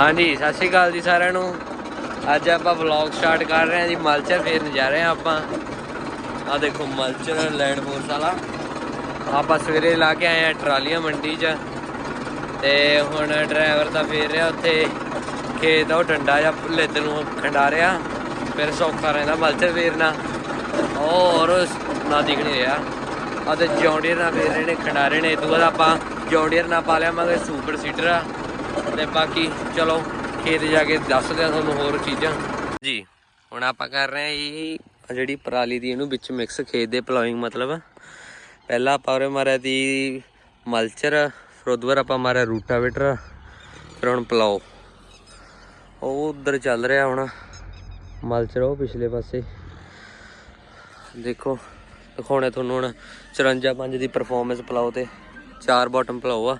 ਹਾਂਜੀ, ਸਤਿ ਸ਼੍ਰੀ ਅਕਾਲ ਜੀ ਸਾਰਿਆਂ ਨੂੰ। ਅੱਜ ਆਪਾਂ ਵਲੌਗ ਸਟਾਰਟ ਕਰ ਰਹੇ ਹਾਂ ਜੀ, ਮਲਚਰ ਫੇਰਨ ਜਾ ਰਹੇ ਹਾਂ ਆਪਾਂ। ਆ ਦੇਖੋ, ਮਲਚਰ ਲੈਂਡ ਫੋਰਸ ਵਾਲਾ। ਆਪਾਂ ਸਵੇਰੇ ਲਾ ਕੇ ਆਏ ਆ ਟਰਾਲੀਆਂ ਮੰਡੀ 'ਚ। ਤੇ ਹੁਣ ਡਰਾਈਵਰ ਦਾ ਫੇਰ ਰਿਹਾ ਉੱਥੇ। ਖੇਤ ਉਹ ਡੰਡਾ ਜਾਂ ਲਿੱਦ ਨੂੰ ਖੰਡਾ ਰਿਹਾ ਫਿਰ ਸੌਖਾ ਰਹਿੰਦਾ ਮਲਚਰ ਫੇਰਨਾ। ਉਹ ਹੋਰ, ਨਾ ਦਿਖ ਨਹੀਂ ਰਿਹਾ। ਆ ਤੇ ਜੌਂਡੀਅਰ ਨਾਲ ਫੇਰ ਰਹੇ ਨੇ, ਖੰਡਾਰੇ ਨੇ। ਇਹ ਤੋਂ ਬਾਅਦ ਆਪਾਂ ਜੌਂਡੀਅਰ ਨਾਲ ਪਾ ਲਿਆ ਲਿਆਵਾਂਗੇ ਸੁਪਰ ਸੀਟਰ ਆ। ਤੇ ਬਾਕੀ ਚਲੋ, ਖੇਤ ਜਾ ਕੇ ਦੱਸਦੇ ਆ ਤੁਹਾਨੂੰ ਹੋਰ ਚੀਜ਼ਾਂ। ਜੀ, ਹੁਣ ਆਪਾਂ ਕਰ ਰਹੇ ਆ ਇਹ ਜਿਹੜੀ ਪਰਾਲੀ ਦੀ ਇਹਨੂੰ ਵਿੱਚ ਮਿਕਸ ਖੇਤ ਦੇ ਪਲਾਇੰਗ ਮਤਲਬ। ਪਹਿਲਾਂ ਆਪਾਂ ਉਰੇ ਮਾਰਿਆ ਦੀ ਮਲਚਰ, ਫਿਰ ਉਹਦੇ ਬਾਅਦ ਆਪਾਂ ਮਾਰਿਆ ਰੂਟਾਵੇਟਰ, ਫਿਰ ਹੁਣ ਪਲਾਓ ਉਹ ਉਧਰ ਚੱਲ ਰਿਹਾ ਹੁਣ, ਮਲਚਰ ਉਹ ਪਿਛਲੇ ਪਾਸੇ। ਦੇਖੋ, ਦਿਖਾਉਣੇ ਤੁਹਾਨੂੰ ਹੁਣ 54 ਪੰਜ ਦੀ ਪਰਫਾਰਮੈਂਸ ਪਲਾਓ ਤੇ, ਚਾਰ ਬਾਟਮ ਪਲਾਓ ਆ।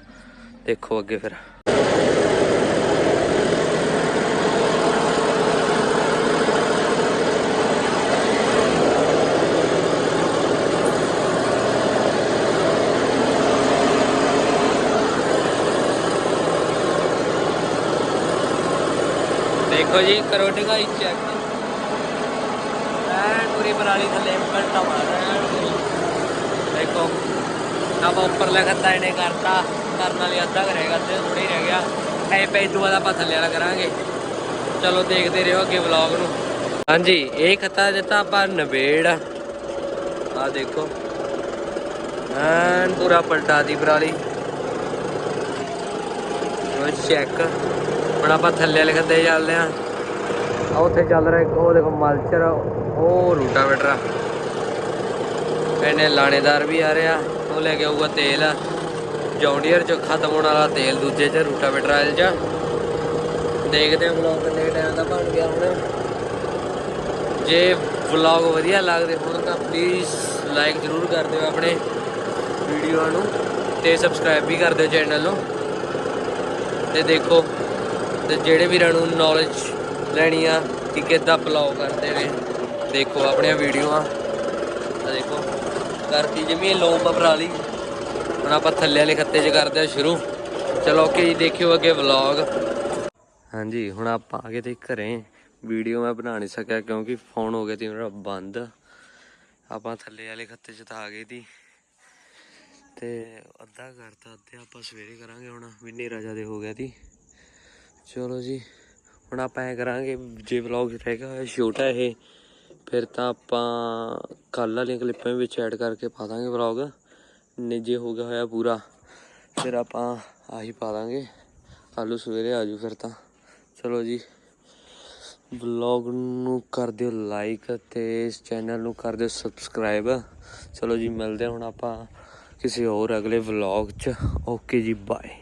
ਦੇਖੋ ਅੱਗੇ ਫਿਰ। ਦੇਖੋ ਜੀ, ਕਰੋ ਢਗਾਈ ਚੈੱਕ ਐਨ ਪੂਰੀ ਪਰਾਲੀ ਥੱਲੇ ਘੰਟਾ ਮਾਰ ਰਿਹਾ ਦੇਖੋ ਆਪਾਂ ਉੱਪਰ ਲਿਖਤਾ ਇਹਨੇ ਕਰਤਾ। ਕਰਨ ਵਾਲੀ ਅੱਧਾ ਕਰੇਗਾ ਤੇ ਥੋੜੀ ਰਹਿ ਗਿਆ। ਐ ਪੈ ਤੋਂ ਬਾਅਦ ਆਪਾਂ ਥੱਲੇ ਵਾਲਾ ਕਰਾਂਗੇ। ਚਲੋ, ਦੇਖਦੇ ਰਹੋ ਅੱਗੇ ਵਲੌਗ ਨੂੰ। ਹਾਂਜੀ, ਇਹ ਖੱਤਾ ਦਿੱਤਾ ਆਪਾਂ ਨਵੇੜ। ਆ ਦੇਖੋ। ਐਨ ਪੂਰਾ ਪਲਟਾ ਦੀ ਪਰਾਲੀ। ਚੈੱਕ ਹੁਣ ਆਪਾਂ ਥੱਲੇ ਵਾਲੇ ਖੱਦੇ ਚੱਲਦੇ ਆ ਆ ਉੱਥੇ ਚੱਲ ਰਿਹਾ ਇੱਕ, ਉਹ ਦੇਖੋ ਮਲਚਰ, ਉਹ ਰੂਟਾ ਆ। ਇਹਨੇ ਲਾਣੇਦਾਰ ਵੀ ਆ ਰਿਹਾ, ਉਹ ਲੈ ਕੇ ਆਊਗਾ ਤੇਲ। ਜੌਂਡੀਅਰ ਚ ਖਤਮ ਹੋਣ ਵਾਲਾ ਤੇਲ ਦੂਜੇ ਚ, ਰੂਟਾਵੇਟਰ ਆਇਲ ਚ। ਦੇਖਦੇ ਹਾਂ ਵਲੌਗ ਕਿੰਨੇ ਟਾਈਮ ਦਾ ਬਣ ਗਿਆ ਹੁਣ। ਜੇ ਵਲੌਗ ਵਧੀਆ ਲੱਗਦੇ ਹੋਣ ਤਾਂ ਪਲੀਜ਼ ਲਾਈਕ ਜ਼ਰੂਰ ਕਰ ਦਿਓ ਆਪਣੇ ਵੀਡੀਓ ਨੂੰ ਤੇ ਸਬਸਕ੍ਰਾਈਬ ਵੀ ਕਰ ਦਿਓ ਚੈਨਲ ਨੂੰ। ਤੇ ਦੇਖੋ ਤੇ ਜਿਹੜੇ ਵੀਰਾਂ ਨੂੰ ਨੌਲੇਜ ਲੈਣੀ ਆ ਕਿ ਕਿੱਦਾਂ ਪਲਾਓ ਕਰਦੇ ਨੇ, ਦੇਖੋ ਆਪਣੀਆਂ ਵੀਡੀਓਆਂ ਆ। ਦੇਖੋ, ਕਰਤੀ ਜਮੀ ਲੋਮ ਪਰਾਲੀ ਹੁਣ ਆਪਾਂ ਥੱਲੇ ਵਾਲੇ ਖੱਤੇ 'ਚ ਕਰਦੇ ਆ ਸ਼ੁਰੂ। ਚਲੋ ਓਕੇ ਜੀ, ਦੇਖਿਓ ਅੱਗੇ ਵਲੌਗ ਹਾਂਜੀ, ਹੁਣ ਆਪਾਂ ਆ ਗਏ ਤੇ ਘਰੇ। ਵੀਡੀਓ ਮੈਂ ਬਣਾ ਨਹੀਂ ਸਕਿਆ ਕਿਉਂਕਿ ਫੋਨ ਹੋ ਗਿਆ ਸੀ ਮੇਰਾ ਬੰਦ। ਆਪਾਂ ਥੱਲੇ ਵਾਲੇ ਖੱਤੇ 'ਚ ਤਾਂ ਆ ਗਏ ਸੀ। ਤੇ ਅੱਧਾ ਕਰਤਾ, ਅੱਧੇ ਆਪਾਂ ਸਵੇਰੇ ਕਰਾਂਗੇ ਹੁਣ। ਵੀ ਹਨੇਰਾ ਜ਼ਿਆਦਾ ਹੋ ਗਿਆ ਸੀ। ਚਲੋ ਜੀ, ਹੁਣ ਆਪਾਂ ਐ ਕਰਾਂਗੇ, ਜੇ ਵਲੌਗ ਰਹੇਗਾ ਹੋਇਆ ਛੋਟਾ ਇਹ, ਫਿਰ ਤਾਂ ਆਪਾਂ ਕੱਲ ਵਾਲੀਆਂ ਕਲਿੱਪਾਂ ਵਿੱਚ ਐਡ ਕਰਕੇ ਪਾ ਦਾਂਗੇ ਵਲੌਗ ਨਿੱਜੇ ਹੋ ਗਿਆ ਹੋਇਆ ਪੂਰਾ, ਫਿਰ ਆਪਾਂ ਆਹੀ ਪਾ ਦਾਂਗੇ। ਕੱਲ੍ਹ ਨੂੰ ਸਵੇਰੇ ਆਜੂ ਫਿਰ ਤਾਂ। ਚਲੋ ਜੀ ਵਲੌਗ ਨੂੰ ਕਰ ਦਿਓ ਲਾਈਕ ਤੇ ਇਸ ਚੈਨਲ ਨੂੰ ਕਰ ਦਿਓ ਸਬਸਕ੍ਰਾਈਬ ਚਲੋ ਜੀ, ਮਿਲਦੇ ਹੁਣ ਆਪਾਂ ਕਿਸੇ ਹੋਰ ਅਗਲੇ ਵਲੌਗ 'ਚ। ਓਕੇ ਜੀ ਬਾਏ